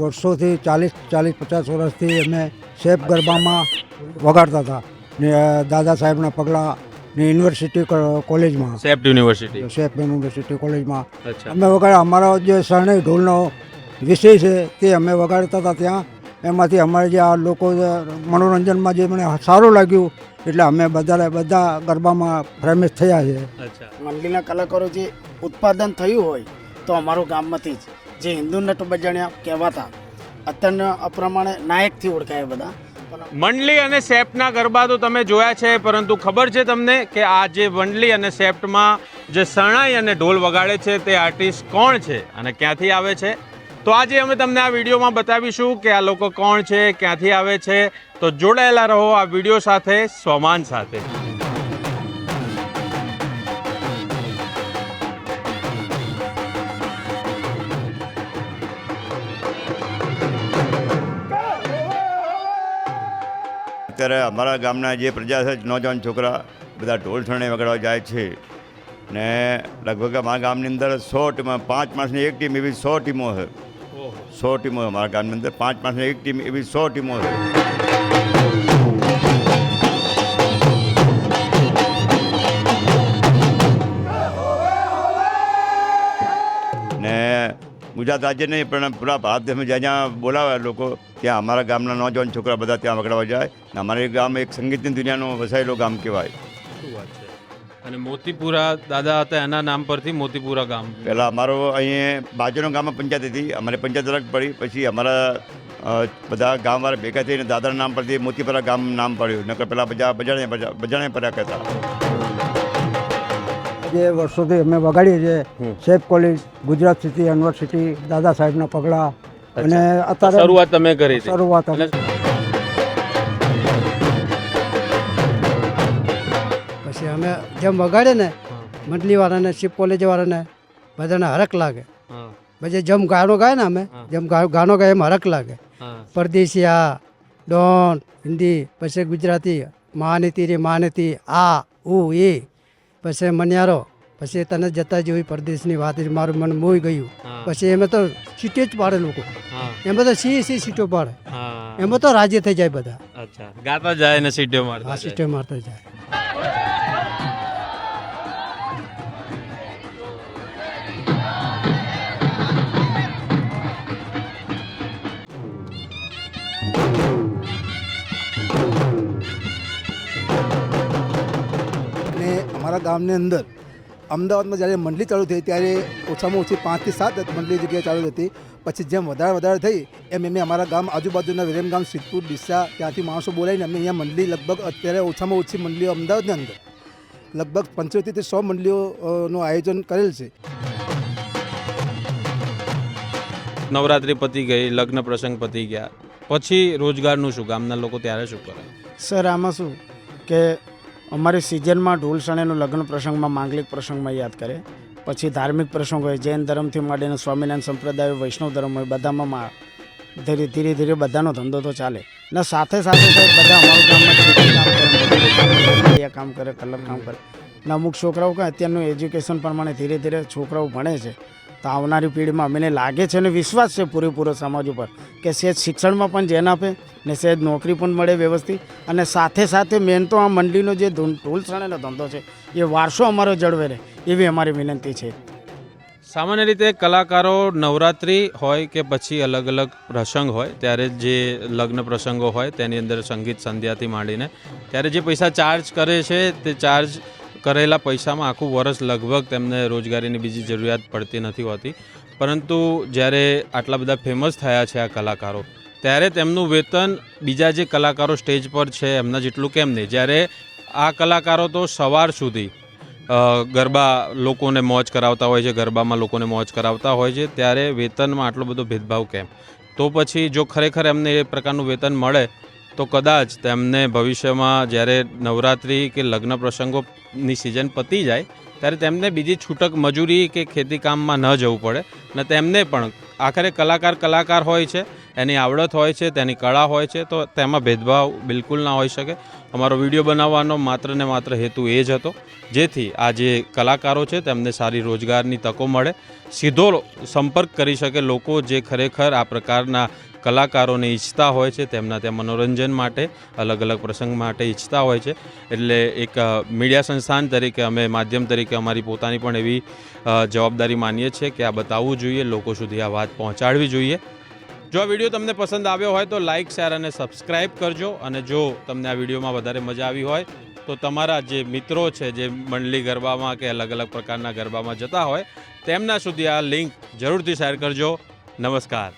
વર્ષોથી ચાલીસ ચાલીસ પચાસ વર્ષથી અમે શેપ ગરબામાં વગાડતા હતા. ને દાદા સાહેબના પગલાં ને યુનિવર્સિટી કોલેજમાં. Safe university. સેફ યુનિવર્સિટી કોલેજમાં. અમે વગાડ અમારો જે શરણાઈ ઢોલનો વિષય છે તે અમે વગાડતા હતા ત્યાં. એમાંથી અમારે જે આ લોકો મનોરંજનમાં જે મને સારું લાગ્યું એટલે અમે બધા બધા ગરબામાં ફેમસ થયા છે. અચ્છા. મંડળીના કલાકારો જે ઉત્પાદન થયું હોય તો અમારું ગામમાંથી જ. જે હિન્દુ નટ બજાણ્યા કહેવાતા, અત્યારના અપ્રમાણે નાયકથી ઓળખાય બધા. મંડલી અને સેપ્ટના ગરબા તો તમે જોયા છે, પરંતુ ખબર છે તમને કે આ જે મંડલી અને સેપ્ટમાં જે શરણાઈ અને ઢોલ વગાડે છે, તે આર્ટિસ્ટ કોણ છે અને ક્યાંથી આવે છે? તો આજે અમે તમને આ વિડીયોમાં બતાવીશું કે આ લોકો કોણ છે, ક્યાંથી આવે છે. તો જોડાયેલા રહો આ વીડિયો સાથે, સ્વમાન સાથે. અત્યારે અમારા ગામના જે પ્રજા છે નોજવાન છોકરા બધા ઢોલ છણે વગાડવા જાય છે. ને લગભગ અમારા ગામની અંદર સો ટીમ પાંચ માસની એક ટીમ એવી સો ટીમો છે. સો ટીમો અમારા ગામની અંદર પાંચ માસની એક ટીમ એવી સો ટીમો છે. ગુજરાત રાજ્ય નહીં પણ પૂરા ભારત દેશમાં જ્યાં જ્યાં બોલાવે લોકો ત્યાં અમારા ગામના નોજવાન છોકરા બધા ત્યાં વગડવા જાય. ને અમારે ગામ એક સંગીતની દુનિયાનું વસાયેલું ગામ કહેવાય. શું વાત છે? અને મોતીપુરા દાદા હતા એના નામ પરથી મોતીપુરા ગામ. પહેલાં અમારો અહીં બાજુનો ગામમાં પંચાયત હતી. અમારે પંચાયત અલગ પડી. પછી અમારા બધા ગામવાળા ભેગા થઈને દાદાના નામ પરથી મોતીપુરા ગામ નામ પડ્યું. નકર પહેલાં બધા બજાણે બજાણે પડ્યા કરતા જે વર્ષોથી અમે વગાડીએ છીએ સેફ કોલેજ ગુજરાત સિટી યુનિવર્સિટી દાદા સાહેબના પગલાં અને અત્યારે શરૂઆત તમે કરી શરૂઆત અમે. પછી અમે જેમ વગાડે ને મંડલીવાળાને શિવ કોલેજવાળાને બધાને હરક લાગે. પછી જેમ ગાનો ગાય ને અમે જેમ ગાનો ગાય એમ હરક લાગે. પરદેશિયા ડોન હિન્દી પછી ગુજરાતી માનીતી રે માનીતી આ ઉ એ પછી મન્યારો પછી તને જતા જેવી પરદેશની વાત મારું મન મોઈ ગયું. પછી એમાં તો સીટે જ પાડે લોકો. એમાં તો સી સી સીટો પાડે. એમાં તો રાજી થઈ જાય બધા. ગાતા જાય ને સીટો મારતા સીટો મારતા જાય. અમારા ગામની અંદર અમદાવાદમાં જ્યારે મંડળી ચાલુ થઈ ત્યારે ઓછામાં ઓછી પાંચથી સાત મંડળી જગ્યાએ ચાલુ હતી. પછી જેમ વધારે વધારે થઈ એમ એમ અમારા ગામ આજુબાજુના વિરેમગામ સિદ્ધપુર ડીસા ત્યાંથી માણસો બોલાવીને અમે અહીંયા મંડળી લગભગ અત્યારે ઓછામાં ઓછી મંડળીઓ અમદાવાદની અંદર લગભગ પંચોતેરથી સો મંડળીઓનું આયોજન કરેલ છે. નવરાત્રિ પતી ગઈ લગ્ન પ્રસંગ પતી ગયા. પછી રોજગારનું શું? ગામના લોકો ત્યારે શું કરે? સર આમાં શું કે અમારી સિઝનમાં ઢોલ લગ્ન પ્રસંગમાં માંગલિક પ્રસંગમાં યાદ કરે. પછી ધાર્મિક પ્રસંગ હોય, જૈન ધર્મથી માંડીને સ્વામિનારાયણ સંપ્રદાય વૈષ્ણવ ધર્મ હોય, બધામાં ધીરે ધીરે ધીરે બધાનો ધંધો તો ચાલે. ને સાથે સાથે બધા અમારું ગામમાં કામ કરે કલર કામ કરે. ને અમુક છોકરાઓ કાંઈ અત્યારનું એજ્યુકેશન પ્રમાણે ધીરે ધીરે છોકરાઓ ભણે છે. તો આવનારી પેઢીમાં મને લાગે છે અને વિશ્વાસ છે પૂરેપૂરો સમાજ ઉપર કે સહેજ શિક્ષણમાં પણ ધ્યાન આપે ને સહેજ નોકરી પણ મળે વ્યવસ્થિત. અને સાથે સાથે મેન તો આ મંડળીનો જે ધૂન- ઢોલ સણેલો ધંધો છે, એ વારસો અમારો જળવે રહે, એવી અમારી વિનંતી છે. સામાન્ય રીતે કલાકારો નવરાત્રિ હોય કે પછી અલગ અલગ પ્રસંગ હોય, ત્યારે જે લગ્ન પ્રસંગો હોય તેની અંદર સંગીત સંધ્યાથી માંડીને, ત્યારે જે પૈસા ચાર્જ કરે છે તે ચાર્જ કરેલા પૈસામાં આખું વર્ષ લગભગ તેમને રોજગારીની બીજી જરૂરિયાત પડતી નથી હોતી. પરંતુ જ્યારે આટલા બધા ફેમસ થયા છે આ કલાકારો, ત્યારે તેમનું વેતન બીજા જે કલાકારો સ્ટેજ પર છે, એમના જેટલું કેમ નહીં. જ્યારે આ કલાકારો તો સવાર સુધી ગરબા લોકોને મોજ કરાવતા હોય છે, ગરબામાં લોકોને મોજ કરાવતા હોય છે, ત્યારે વેતનમાં આટલો બધો ભેદભાવ કેમ? તો પછી જો ખરેખર એમને એ પ્રકારનું વેતન મળે તો કદાચ તેમને ભવિષ્યમાં જ્યારે નવરાત્રિ કે લગ્ન પ્રસંગોની સિઝન પતી જાય, ત્યારે તેમને બીજી છૂટક મજૂરી કે ખેતી કામમાં ન જવું પડે. અને તેમને પણ આખરે કલાકાર કલાકાર હોય છે, એની આવડત હોય છે, તેની કળા હોય છે, તો તેમાં ભેદભાવ બિલકુલ ના હોઈ શકે. અમારો વીડિયો બનાવવાનો માત્ર ને માત્ર હેતુ એ જ હતો, જેથી આ જે કલાકારો છે, તેમને સારી રોજગારની તકો મળે. સીધો સંપર્ક કરી શકે લોકો જે ખરેખર આ પ્રકારના કલાકારોને ઈચ્છતા હોય છે, તેમના ત્યાં મનોરંજન માટે, અલગ અલગ પ્રસંગ માટે ઈચ્છતા હોય છે. એટલે એક મીડિયા સંસ્થાન તરીકે અમે, માધ્યમ તરીકે અમારી પોતાની પણ એવી જવાબદારી માનીએ છીએ કે આ બતાવવું જોઈએ, લોકો સુધી આ વાત પહોંચાડવી જોઈએ. જો આ વીડિયો તમને પસંદ આવ્યો હોય તો લાઇક શેર અને સબસ્ક્રાઇબ કરજો. અને જો તમને આ વિડીયોમાં વધારે મજા આવી હોય તો તમારા જે મિત્રો છે, જે મંડલી ગરબામાં કે અલગ અલગ પ્રકારના ગરબામાં જતા હોય, તેમના સુધી આ લિંક જરૂરથી શેર કરજો. નમસ્કાર.